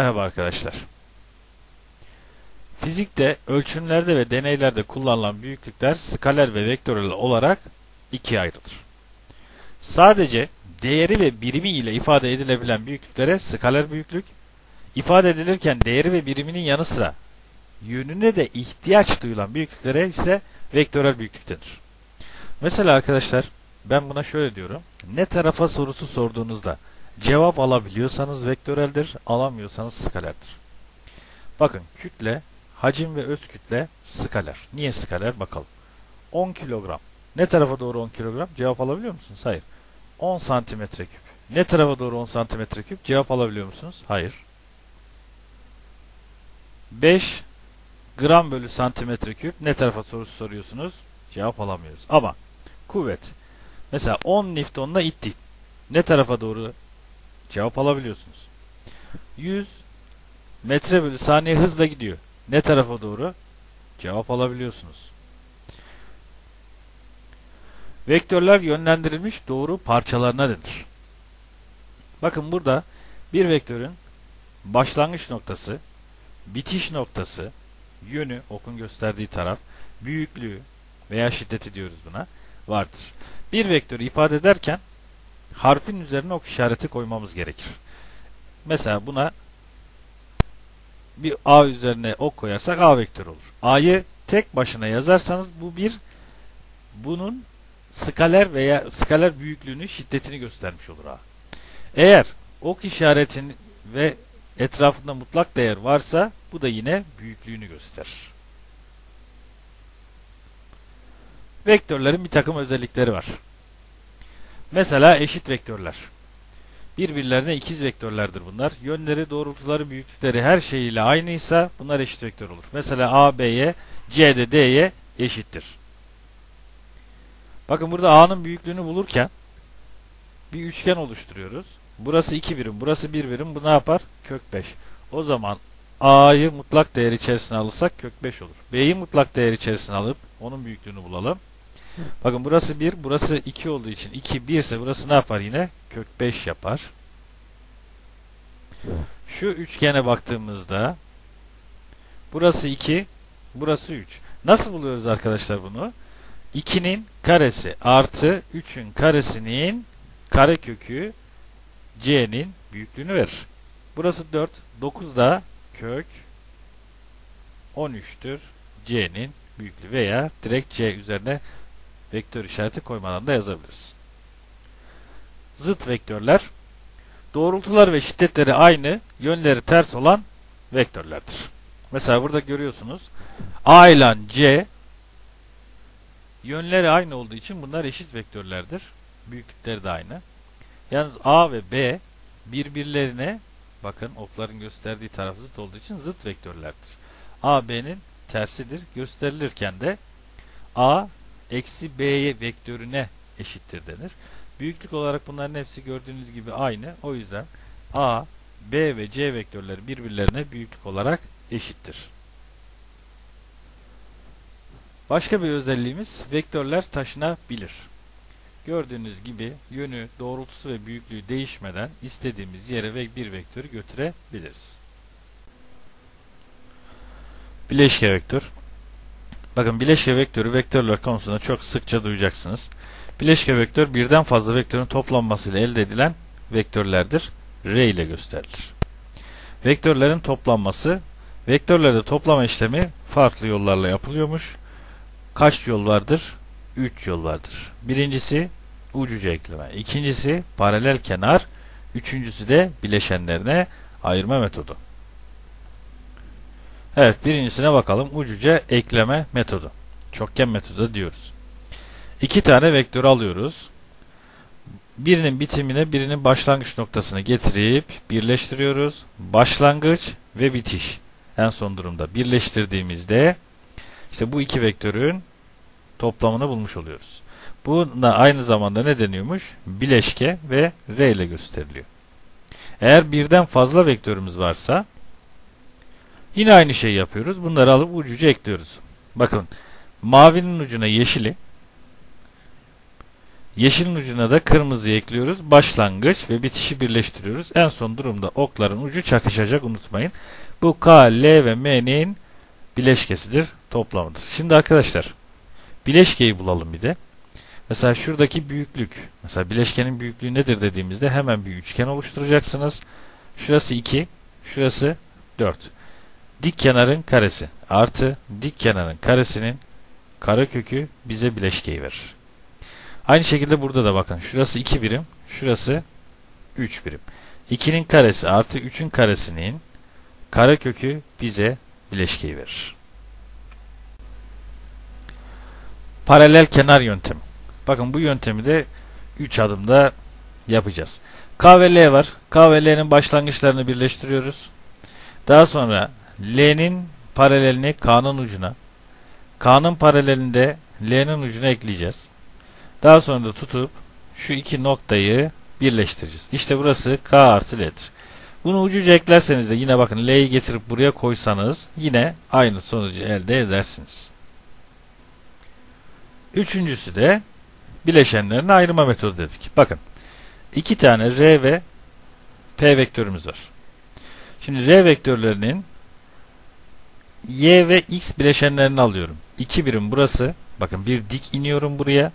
Merhaba arkadaşlar. Fizikte ölçümlerde ve deneylerde kullanılan büyüklükler skaler ve vektörel olarak ikiye ayrılır. Sadece değeri ve birimi ile ifade edilebilen büyüklüklere skaler büyüklük, ifade edilirken değeri ve biriminin yanı sıra yönüne de ihtiyaç duyulan büyüklüklere ise vektörel büyüklük denir. Mesela arkadaşlar ben buna şöyle diyorum. Ne tarafa sorusu sorduğunuzda Cevap alabiliyorsanız vektöreldir, alamıyorsanız skalerdir. Bakın kütle, hacim ve öz kütle skaler. Niye skaler? Bakalım. 10 kilogram. Ne tarafa doğru 10 kilogram? Cevap alabiliyor musunuz? Hayır. 10 santimetre küp. Ne tarafa doğru 10 santimetre küp? Cevap alabiliyor musunuz? Hayır. 5 gram bölü santimetre küp. Ne tarafa sorusu soruyorsunuz? Cevap alamıyoruz. Ama kuvvet. Mesela 10 Newton'la ittik. Ne tarafa doğru Cevap alabiliyorsunuz. 100 metre bölü saniye hızla gidiyor. Ne tarafa doğru? Cevap alabiliyorsunuz. Vektörler yönlendirilmiş doğru parçalarına denir. Bakın burada bir vektörün başlangıç noktası, bitiş noktası, yönü, okun gösterdiği taraf, büyüklüğü veya şiddeti diyoruz buna, vardır. Bir vektörü ifade ederken harfin üzerine ok işareti koymamız gerekir. Mesela buna bir A üzerine ok koyarsak A vektör olur. A'yı tek başına yazarsanız bu bir bunun skaler veya skaler büyüklüğünü, şiddetini göstermiş olur A. Eğer ok işaretin ve etrafında mutlak değer varsa bu da yine büyüklüğünü gösterir. Vektörlerin bir takım özellikleri var. Mesela eşit vektörler. Birbirlerine ikiz vektörlerdir bunlar. Yönleri, doğrultuları, büyüklükleri her şeyiyle aynıysa bunlar eşit vektör olur. Mesela A, B'ye, C de D'ye eşittir. Bakın burada A'nın büyüklüğünü bulurken bir üçgen oluşturuyoruz. Burası 2 birim, burası 1 birim. Bu ne yapar? Kök 5. O zaman A'yı mutlak değer içerisine alırsak kök 5 olur. B'yi mutlak değer içerisine alıp onun büyüklüğünü bulalım. Bakın burası 1, burası 2 olduğu için 2 1 ise burası ne yapar yine? Kök 5 yapar. Şu üçgene baktığımızda burası 2, burası 3. Nasıl buluyoruz arkadaşlar bunu? 2'nin karesi artı 3'ün karesinin karekökü c'nin büyüklüğünü verir. Burası 4, 9 da kök 13'tür c'nin büyüklüğü veya direkt c üzerine vektör işareti koymadan da yazabiliriz. Zıt vektörler doğrultular ve şiddetleri aynı, yönleri ters olan vektörlerdir. Mesela burada görüyorsunuz A ile C yönleri aynı olduğu için bunlar eşit vektörlerdir. Büyüklükleri de aynı. Yalnız A ve B birbirlerine bakın okların gösterdiği taraf zıt olduğu için zıt vektörlerdir. A B'nin tersidir. Gösterilirken de A eksi b vektörüne eşittir denir. Büyüklük olarak bunların hepsi gördüğünüz gibi aynı. O yüzden a, b ve c vektörleri birbirlerine büyüklük olarak eşittir. Başka bir özelliğimiz vektörler taşınabilir. Gördüğünüz gibi yönü, doğrultusu ve büyüklüğü değişmeden istediğimiz yere ve bir vektörü götürebiliriz. Bileşke vektör Bakın bileşke vektörü vektörler konusunda çok sıkça duyacaksınız. Bileşke vektör birden fazla vektörün toplanmasıyla elde edilen vektörlerdir. R ile gösterilir. Vektörlerin toplanması, vektörlerde toplama işlemi farklı yollarla yapılıyormuş. Kaç yol vardır? 3 yol vardır. Birincisi ucuca ekleme. İkincisi paralel kenar. Üçüncüsü de bileşenlerine ayırma metodu. Evet birincisine bakalım. Ucuca ekleme metodu. Çokgen metodu diyoruz. İki tane vektör alıyoruz. Birinin bitimine birinin başlangıç noktasını getirip birleştiriyoruz. Başlangıç ve bitiş. En son durumda birleştirdiğimizde işte bu iki vektörün toplamını bulmuş oluyoruz. Buna aynı zamanda ne deniyormuş? Bileşke ve R ile gösteriliyor. Eğer birden fazla vektörümüz varsa Yine aynı şeyi yapıyoruz. Bunları alıp ucuca ekliyoruz. Bakın mavinin ucuna yeşili Yeşilin ucuna da kırmızı ekliyoruz. Başlangıç ve bitişi birleştiriyoruz. En son durumda okların ucu çakışacak unutmayın. Bu K, L ve M'nin bileşkesidir, toplamıdır. Şimdi arkadaşlar bileşkeyi bulalım bir de. Mesela şuradaki büyüklük. Mesela bileşkenin büyüklüğü nedir dediğimizde hemen bir üçgen oluşturacaksınız. Şurası 2, şurası 4. Dik kenarın karesi artı dik kenarın karesinin karekökü bize bileşkeyi verir. Aynı şekilde burada da bakın. Şurası 2 birim, şurası 3 birim. 2'nin karesi artı 3'ün karesinin karekökü bize bileşkeyi verir. Paralel kenar yöntemi. Bakın bu yöntemi de 3 adımda yapacağız. K ve L var. K ve L'nin başlangıçlarını birleştiriyoruz. Daha sonra L'nin paralelini K'nın ucuna, K'nın paralelinde L'nin ucuna ekleyeceğiz. Daha sonra da tutup şu iki noktayı birleştireceğiz. İşte burası K artı L'dir. Bunu ucuca eklerseniz de yine bakın L'yi getirip buraya koysanız yine aynı sonucu elde edersiniz. Üçüncüsü de bileşenlerin ayırma metodu dedik. Bakın iki tane R ve P vektörümüz var. Şimdi R vektörlerinin Y ve X bileşenlerini alıyorum. 2 birim burası. Bakın bir dik iniyorum buraya.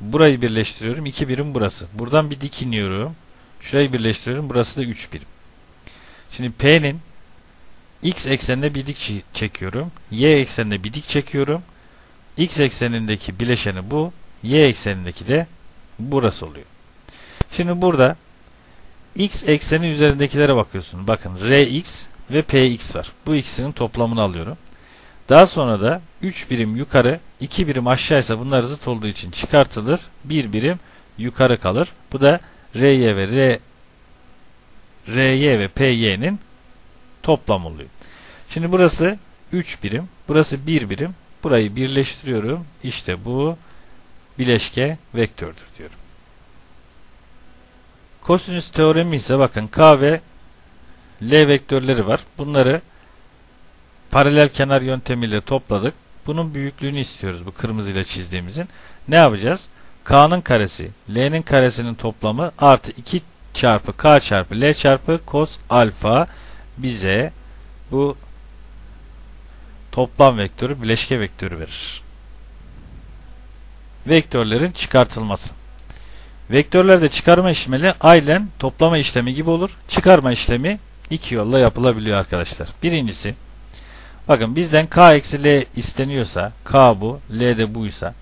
Burayı birleştiriyorum. 2 birim burası. Buradan bir dik iniyorum. Şurayı birleştiriyorum. Burası da 3 birim. Şimdi P'nin X eksenine bir dik çekiyorum. Y eksenine bir dik çekiyorum. X eksenindeki bileşeni bu. Y eksenindeki de burası oluyor. Şimdi burada X ekseni üzerindekilere bakıyorsun. Bakın Rx ve Px var. Bu ikisinin toplamını alıyorum. Daha sonra da 3 birim yukarı, 2 birim aşağıysa bunlar zıt olduğu için çıkartılır. 1 birim yukarı kalır. Bu da Ry ve R Ry ve Py'nin toplam oluyor. Şimdi burası 3 birim, burası 1 birim. Burayı birleştiriyorum. İşte bu bileşke vektördür diyorum. Kosinüs teoremi ise bakın K ve L vektörleri var. Bunları paralel kenar yöntemiyle topladık. Bunun büyüklüğünü istiyoruz bu kırmızı ile çizdiğimizin. Ne yapacağız? K'nın karesi, L'nin karesinin toplamı artı 2 çarpı K çarpı L çarpı cos alfa bize bu toplam vektörü bileşke vektörü verir. Vektörlerin çıkartılması. Vektörlerde çıkarma işlemi aynen toplama işlemi gibi olur. Çıkarma işlemi iki yolla yapılabiliyor arkadaşlar. Birincisi bakın bizden k eksi l isteniyorsa k bu l de buysa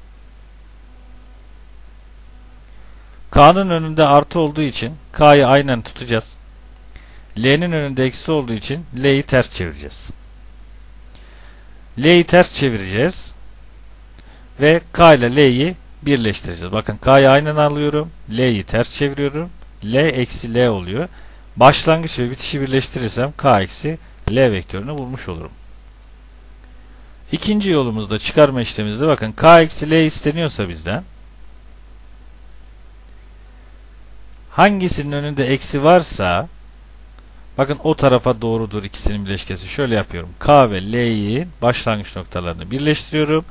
k'nın önünde artı olduğu için k'yı aynen tutacağız. L'nin önünde eksi olduğu için L'yi ters çevireceğiz. L'yi ters çevireceğiz. Ve K ile L'yi birleştireceğiz. Bakın K'yı aynen alıyorum. L'yi ters çeviriyorum. L eksi L oluyor. Başlangıç ve bitişi birleştirirsem K eksi L vektörünü bulmuş olurum. İkinci yolumuzda çıkarma işlemimizde bakın K eksi L isteniyorsa bizden hangisinin önünde eksi varsa bakın o tarafa doğrudur ikisinin bileşkesi. Şöyle yapıyorum. K ve L'yi başlangıç noktalarını birleştiriyorum.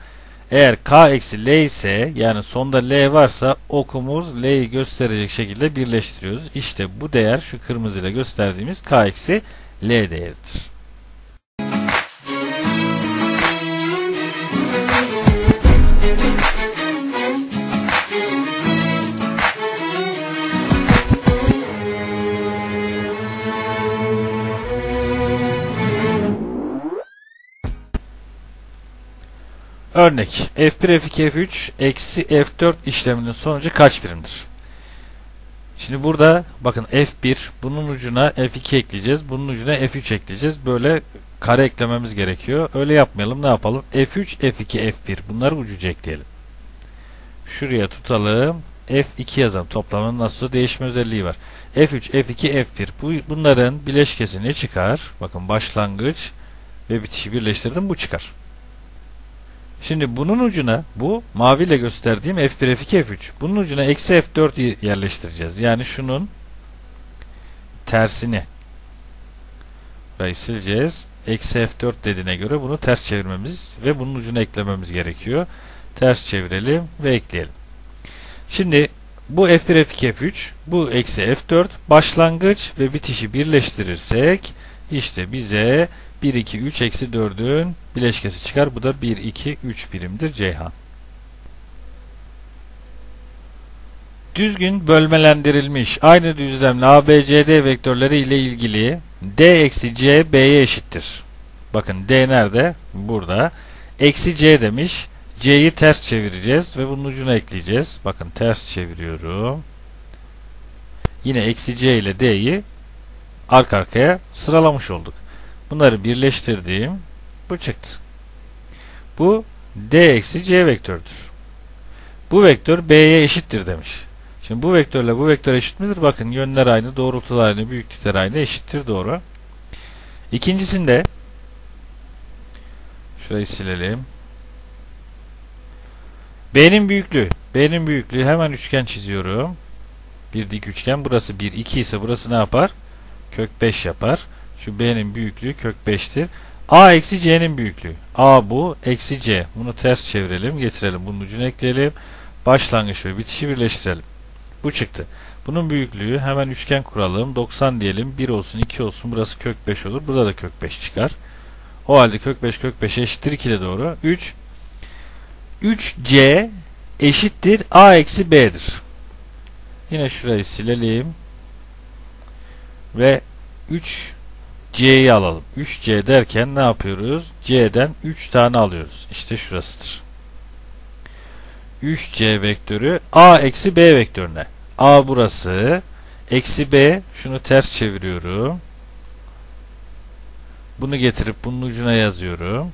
Eğer k eksi l ise yani sonda l varsa okumuz l'yi gösterecek şekilde birleştiriyoruz. İşte bu değer şu kırmızı ile gösterdiğimiz k eksi l değeridir. Örnek F1, F2, F3 eksi F4 işleminin sonucu kaç birimdir? Şimdi burada bakın F1 bunun ucuna F2 ekleyeceğiz. Bunun ucuna F3 ekleyeceğiz. Böyle kare eklememiz gerekiyor. Öyle yapmayalım. Ne yapalım? F3, F2, F1 bunları ucuca ekleyelim. Şuraya tutalım. F2 yazalım. Toplamın nasıl değişme özelliği var. F3, F2, F1 bu, bunların bileşkesi ne çıkar? Bakın başlangıç ve bitişi birleştirdim. Bu çıkar. Şimdi bunun ucuna bu maviyle gösterdiğim F1, F2, F3. Bunun ucuna eksi F4 yerleştireceğiz. Yani şunun tersini. Burayı sileceğiz. Eksi F4 dediğine göre bunu ters çevirmemiz ve bunun ucuna eklememiz gerekiyor. Ters çevirelim ve ekleyelim. Şimdi bu F1, F2, F3, bu eksi F4 başlangıç ve bitişi birleştirirsek işte bize 1, 2, 3 eksi 4'ün bileşkesi çıkar. Bu da 1, 2, 3 birimdir Ceyhan. Düzgün bölmelendirilmiş aynı düzlemli ABCD vektörleri ile ilgili D eksi C B'ye eşittir. Bakın D nerede? Burada. Eksi C demiş. C'yi ters çevireceğiz ve bunun ucuna ekleyeceğiz. Bakın ters çeviriyorum. Yine eksi C ile D'yi arka arkaya sıralamış olduk. Bunları birleştirdiğim bu çıktı. Bu D eksi C vektörüdür. Bu vektör B'ye eşittir demiş. Şimdi bu vektörle bu vektör eşit midir? Bakın yönler aynı, doğrultular aynı, büyüklükler aynı, eşittir doğru. İkincisinde şurayı silelim. B'nin büyüklüğü. B'nin büyüklüğü hemen üçgen çiziyorum. Bir dik üçgen. Burası 1, 2 ise burası ne yapar? Kök 5 yapar. Şu B'nin büyüklüğü kök 5'tir. A eksi C'nin büyüklüğü. A bu, eksi C. Bunu ters çevirelim, getirelim. Bunun ucunu ekleyelim. Başlangıç ve bitişi birleştirelim. Bu çıktı. Bunun büyüklüğü hemen üçgen kuralım. 90 diyelim. 1 olsun, 2 olsun. Burası kök 5 olur. Burada da kök 5 çıkar. O halde kök 5 kök 5 eşittir 2 de doğru. 3 3C eşittir A eksi B'dir. Yine şurayı silelim. Ve 3C'yi alalım. 3C derken ne yapıyoruz? C'den 3 tane alıyoruz. İşte şurasıdır. 3C vektörü A eksi B vektörüne. A burası. Eksi B. Şunu ters çeviriyorum. Bunu getirip bunun ucuna yazıyorum.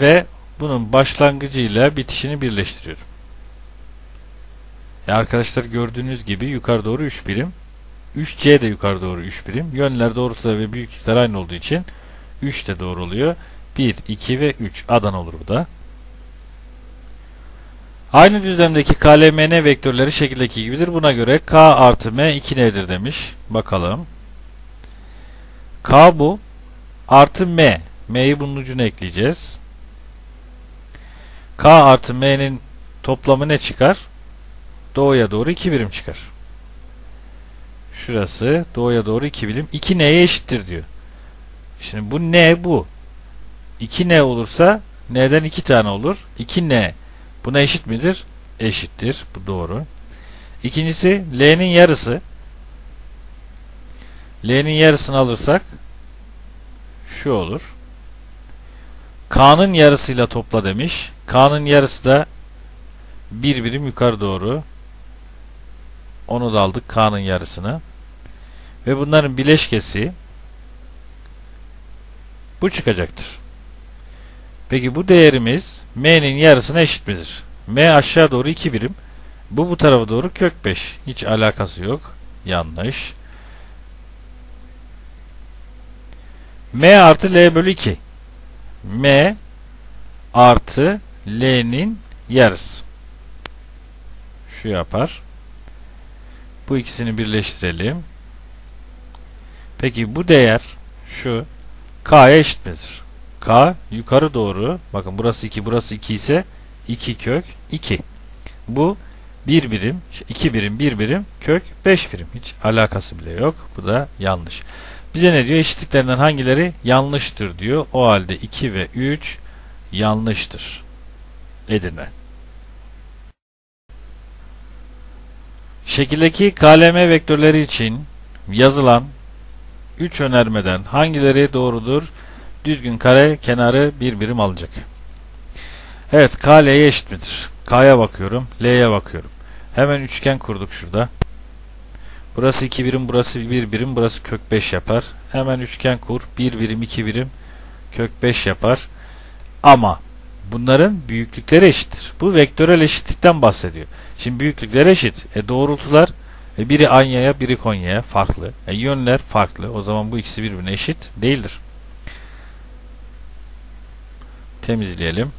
Ve bunun başlangıcıyla bitişini birleştiriyorum. Ya arkadaşlar gördüğünüz gibi yukarı doğru 3 birim. 3C de yukarı doğru 3 birim. Yönler doğrultular ve büyüklükler aynı olduğu için 3 de doğru oluyor. 1, 2 ve 3 adan olur bu da. Aynı düzlemdeki KLMN vektörleri şekildeki gibidir. Buna göre K artı M 2 nedir demiş. Bakalım. K bu. Artı M. M'yi bunun ucuna ekleyeceğiz. K artı M'nin toplamı ne çıkar? Doğuya doğru 2 birim çıkar. Şurası doğuya doğru 2 birim. 2 N'ye eşittir diyor. Şimdi bu N bu. 2 N olursa N'den 2 tane olur. 2 N buna eşit midir? Eşittir. Bu doğru. İkincisi L'nin yarısı. L'nin yarısını alırsak şu olur. K'nın yarısıyla topla demiş. K'nın yarısı da bir birim yukarı doğru. Onu da aldık K'nın yarısını. Ve bunların bileşkesi bu çıkacaktır. Peki bu değerimiz m'nin yarısına eşit midir? m aşağı doğru 2 birim. Bu bu tarafa doğru kök 5. Hiç alakası yok. Yanlış. m artı l bölü 2. m artı l'nin yarısı. Şu yapar. Bu ikisini birleştirelim. Peki bu değer şu k'ya eşit midir? k yukarı doğru bakın burası 2 burası 2 ise 2 kök 2. Bu 1 birim, 2 birim, 1 birim, kök 5 birim. Hiç alakası bile yok. Bu da yanlış. Bize ne diyor? Eşitliklerinden hangileri yanlıştır diyor. O halde 2 ve 3 yanlıştır. Edirne. Şekildeki KLM vektörleri için yazılan 3 önermeden hangileri doğrudur? Düzgün kare kenarı bir birim alacak. Evet K L'ye eşit midir? K'ya bakıyorum. L'ye bakıyorum. Hemen üçgen kurduk şurada. Burası 2 birim, burası 1 birim, burası kök 5 yapar. Hemen üçgen kur. 1 birim, 2 birim, kök 5 yapar. Ama bunların büyüklükleri eşittir. Bu vektörel eşitlikten bahsediyor. Şimdi büyüklükleri eşit. E doğrultular e biri Anya'ya, biri Konya'ya farklı. E yönler farklı. O zaman bu ikisi birbirine eşit değildir. Temizleyelim.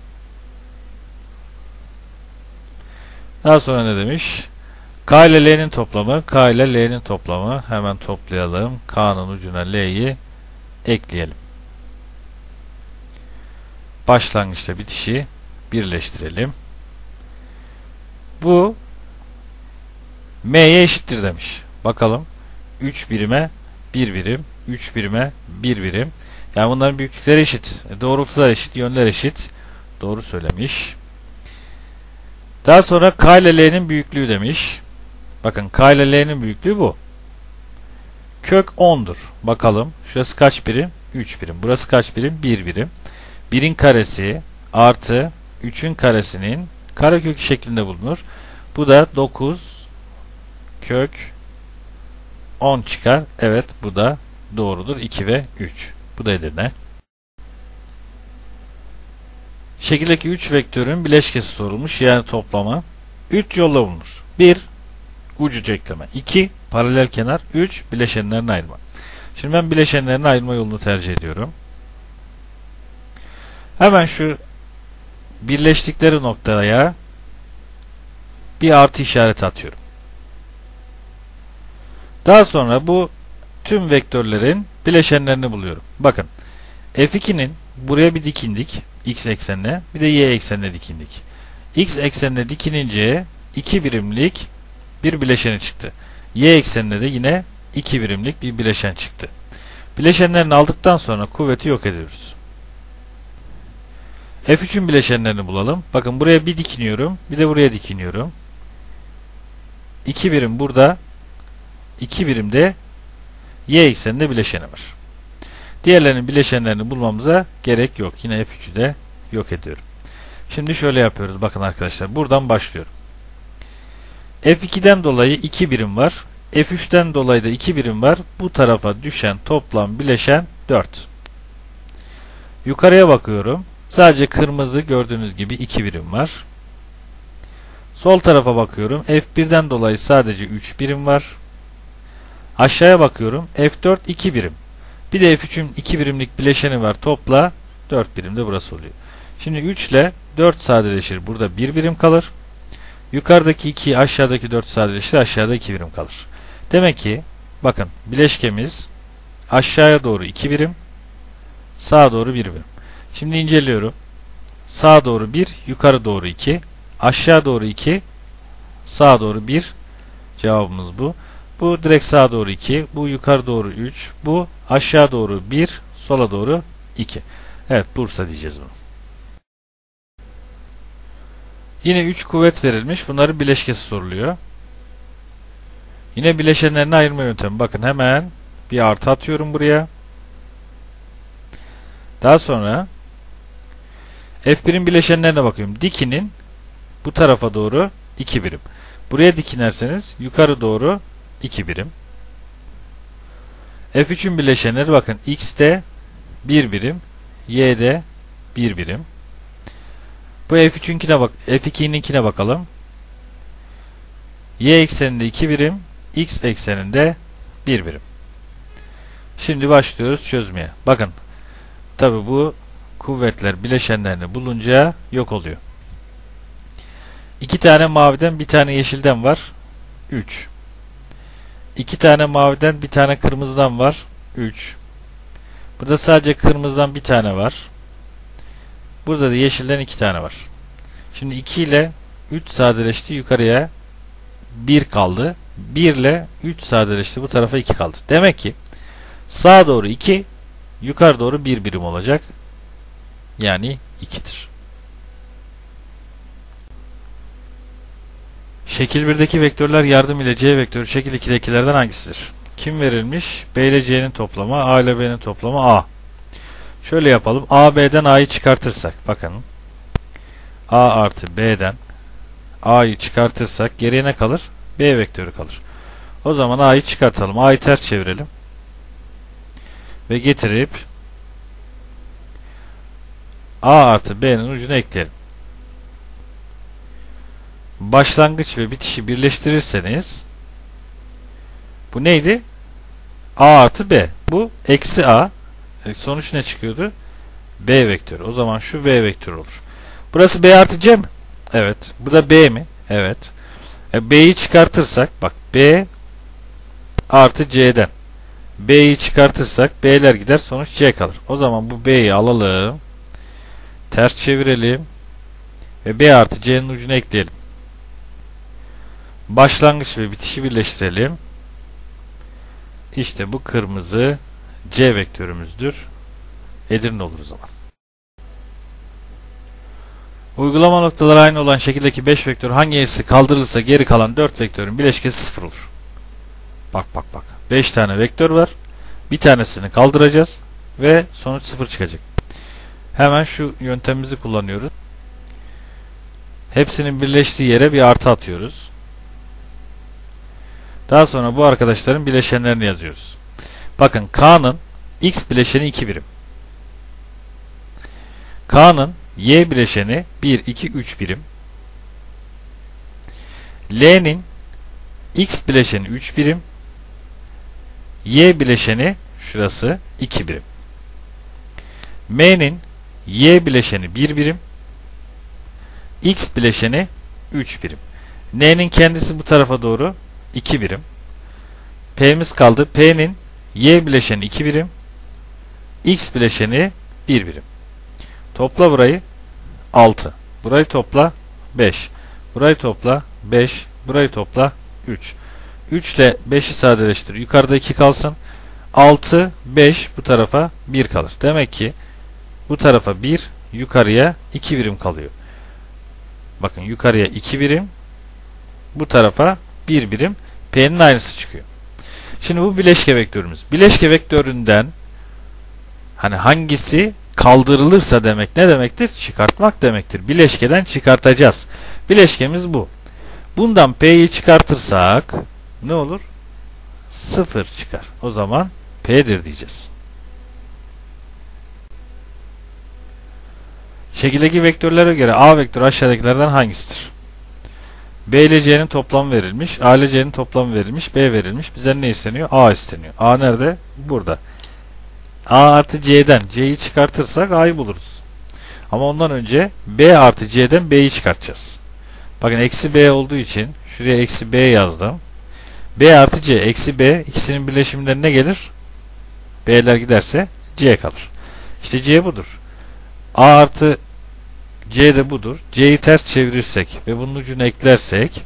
Daha sonra ne demiş? K ile L'nin toplamı, K ile L'nin toplamı. Hemen toplayalım. K'nın ucuna L'yi ekleyelim. Başlangıçta bitişi birleştirelim. Bu m'ye eşittir demiş. Bakalım. 3 birime 1 birim, 3 birime 1 birim. Yani bunların büyüklükleri eşit. E, doğrultular eşit, yönler eşit. Doğru söylemiş. Daha sonra K ile L'nin büyüklüğü demiş. Bakın K ile L'nin büyüklüğü bu. Kök 10'dur. Bakalım. Şurası kaç birim? 3 birim. Burası kaç birim? 1 birim. 1'in karesi artı 3'ün karesinin karekökü şeklinde bulunur. Bu da 9 kök 10 çıkar. Evet bu da doğrudur. 2 ve 3. Bu da Edirne. Şekildeki 3 vektörün bileşkesi sorulmuş. Yani toplama. 3 yolla bulunur. 1. Ucu ekleme. 2. Paralel kenar. 3. Bileşenlerini ayırma. Şimdi ben bileşenlerini ayırma yolunu tercih ediyorum. Hemen şu birleştikleri noktaya bir artı işareti atıyorum. Daha sonra bu tüm vektörlerin bileşenlerini buluyorum. Bakın f2'nin buraya bir dikindik x eksenine bir de y eksenine dikindik. x eksenine dikinince 2 birimlik bir bileşeni çıktı. Y eksenine de yine 2 birimlik bir bileşen çıktı. Bileşenlerini aldıktan sonra kuvveti yok ediyoruz. F3'ün bileşenlerini bulalım. Bakın buraya bir dikiniyorum. Bir de buraya dikiniyorum. 2 birim burada. 2 birim de y ekseninde bileşeni var. Diğerlerinin bileşenlerini bulmamıza gerek yok. Yine F3'ü de yok ediyorum. Şimdi şöyle yapıyoruz. Bakın arkadaşlar. Buradan başlıyorum. F2'den dolayı 2 birim var. F3'ten dolayı da 2 birim var. Bu tarafa düşen toplam bileşen 4. Yukarıya bakıyorum. Sadece kırmızı gördüğünüz gibi 2 birim var. Sol tarafa bakıyorum. F1'den dolayı sadece 3 birim var. Aşağıya bakıyorum. F4 2 birim. Bir de F3'ün 2 birimlik bileşeni var. Topla 4 birim de burası oluyor. Şimdi 3 ile 4 sadeleşir. Burada 1 birim kalır. Yukarıdaki 2 aşağıdaki 4 sadeleşir. Aşağıda 2 birim kalır. Demek ki bakın bileşkemiz aşağıya doğru 2 birim. Sağa doğru 1 birim. Şimdi inceliyorum. Sağa doğru 1, yukarı doğru 2, aşağı doğru 2, sağa doğru 1. Cevabımız bu. Bu direkt sağa doğru 2, bu yukarı doğru 3, bu aşağı doğru 1, sola doğru 2. Evet Bursa diyeceğiz bunu. Yine 3 kuvvet verilmiş. Bunların bileşkesi soruluyor. Yine bileşenlerini ayırma yöntemi. Bakın hemen bir artı atıyorum buraya. Daha sonra F1'in bileşenlerine bakıyorum. Dikinin bu tarafa doğru 2 birim. Buraya dikinerseniz yukarı doğru 2 birim. F3'ün bileşenleri bakın x'te 1 birim, y'de 1 birim. Bu F3'ünkine bak, F2'ninkine bakalım. Y ekseninde 2 birim, X ekseninde 1 birim. Şimdi başlıyoruz çözmeye. Bakın. Tabi bu kuvvetler bileşenlerini bulunca yok oluyor. İki tane maviden bir tane yeşilden var. 3. İki tane maviden bir tane kırmızıdan var. 3. Burada sadece kırmızıdan bir tane var. Burada da yeşilden iki tane var. Şimdi 2 ile 3 sadeleşti yukarıya 1 kaldı. 1 ile 3 sadeleşti bu tarafa 2 kaldı. Demek ki sağa doğru 2 yukarı doğru 1 birim olacak. Yani 2'dir. Şekil 1'deki vektörler yardım ile C vektörü şekil 2'dekilerden hangisidir? Kim verilmiş? B ile C'nin toplamı, A ile B'nin toplamı A. Şöyle yapalım. A, B'den A'yı çıkartırsak. Bakın. A artı B'den A'yı çıkartırsak geriye ne kalır? B vektörü kalır. O zaman A'yı çıkartalım. A'yı ters çevirelim. Ve getirip A artı B'nin ucunu ekleyelim. Başlangıç ve bitişi birleştirirseniz bu neydi? A artı B. Bu eksi A. E, sonuç ne çıkıyordu? B vektörü. O zaman şu B vektörü olur. Burası B artı C mi? Evet. Bu da B mi? Evet. E, B'yi çıkartırsak bak B artı C'den B'yi çıkartırsak B'ler gider sonuç C kalır. O zaman bu B'yi alalım. Ters çevirelim. ve B artı C'nin ucuna ekleyelim. Başlangıç ve bitişi birleştirelim. İşte bu kırmızı C vektörümüzdür. Edirne olur o zaman. Uygulama noktaları aynı olan şekildeki 5 vektör hangisi kaldırılırsa geri kalan 4 vektörün bileşkesi 0 olur. Bak bak bak. 5 tane vektör var. Bir tanesini kaldıracağız ve sonuç 0 çıkacak. Hemen şu yöntemimizi kullanıyoruz. Hepsinin birleştiği yere bir artı atıyoruz. Daha sonra bu arkadaşların bileşenlerini yazıyoruz. Bakın K'nın X bileşeni 2 birim. K'nın Y bileşeni 1, 2, 3 birim. L'nin X bileşeni 3 birim. Y bileşeni şurası 2 birim. M'nin Y bileşeni 1 birim. X bileşeni 3 birim. N'nin kendisi bu tarafa doğru 2 birim. P'miz kaldı. P'nin Y bileşeni 2 birim. X bileşeni 1 birim. Topla burayı 6. Burayı topla 5. Burayı topla 5. Burayı topla 3. 3 ile 5'i sadeleştir. Yukarıda 2 kalsın. 6, 5 bu tarafa 1 kalır. Demek ki bu tarafa 1, yukarıya 2 birim kalıyor. Bakın yukarıya 2 birim, bu tarafa 1 birim. P'nin aynısı çıkıyor. Şimdi bu bileşke vektörümüz. Bileşke vektöründen hani hangisi kaldırılırsa demek ne demektir? Çıkartmak demektir. Bileşkeden çıkartacağız. Bileşkemiz bu. Bundan P'yi çıkartırsak ne olur? 0 çıkar. O zaman P'dir diyeceğiz. Şekildeki vektörlere göre A vektörü aşağıdakilerden hangisidir? B ile C'nin toplamı verilmiş. A ile C'nin toplamı verilmiş. B verilmiş. Bize ne isteniyor? A isteniyor. A nerede? Burada. A artı C'den C'yi çıkartırsak A'yı buluruz. Ama ondan önce B artı C'den B'yi çıkartacağız. Bakın eksi B olduğu için şuraya eksi B yazdım. B artı C eksi B ikisinin birleşiminden ne gelir? B'ler giderse C kalır. İşte C budur. A artı C de budur. C'yi ters çevirirsek ve bunun ucunu eklersek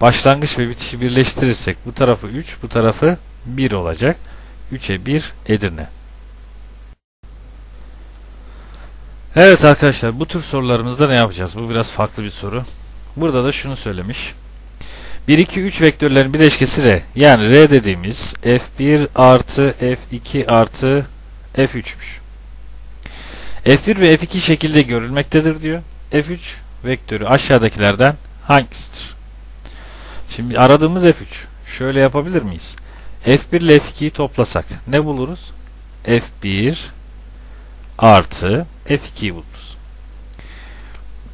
başlangıç ve bitişi birleştirirsek bu tarafı 3 bu tarafı 1 olacak. 3'e 1 Edirne. Evet arkadaşlar bu tür sorularımızda ne yapacağız? Bu biraz farklı bir soru. Burada da şunu söylemiş. 1, 2, 3 vektörlerin bileşkesi R. Yani R dediğimiz F1 artı F2 artı F3'müş. F1 ve F2 şekilde görülmektedir diyor. F3 vektörü aşağıdakilerden hangisidir? Şimdi aradığımız F3. Şöyle yapabilir miyiz? F1 ile F2'yi toplasak ne buluruz? F1 artı F2'yi buluruz.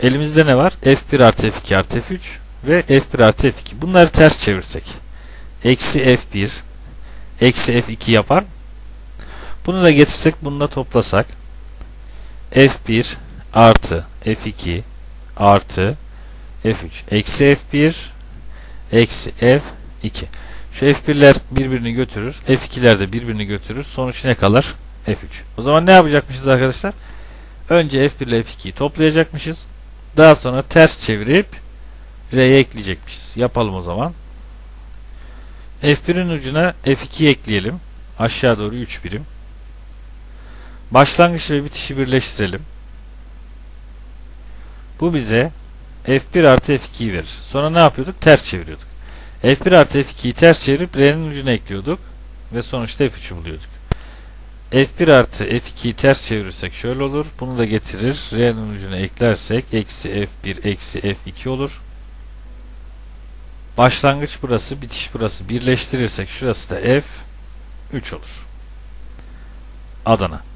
Elimizde ne var? F1 artı F2 artı F3 ve F1 artı F2. Bunları ters çevirsek. Eksi F1 eksi F2 yapar. Bunu da getirsek bununla toplasak. F1 artı F2 artı F3 eksi F1 eksi F2. Şu F1'ler birbirini götürür. F2'ler de birbirini götürür. Sonuç ne kalır? F3. O zaman ne yapacakmışız arkadaşlar? Önce F1 ile F2'yi toplayacakmışız. Daha sonra ters çevirip R'ye ekleyecekmişiz. Yapalım o zaman. F1'in ucuna F2 ekleyelim. Aşağı doğru 3 birim. Başlangıç ve bitişi birleştirelim. Bu bize F1 artı F2'yi verir. Sonra ne yapıyorduk? Ters çeviriyorduk. F1 artı F2'yi ters çevirip R'nin ucuna ekliyorduk. Ve sonuçta F3'ü buluyorduk. F1 artı F2'yi ters çevirirsek şöyle olur. Bunu da getirir. R'nin ucuna eklersek eksi F1 eksi F2 olur. Başlangıç burası, bitiş burası. Birleştirirsek şurası da F3 olur. Adana.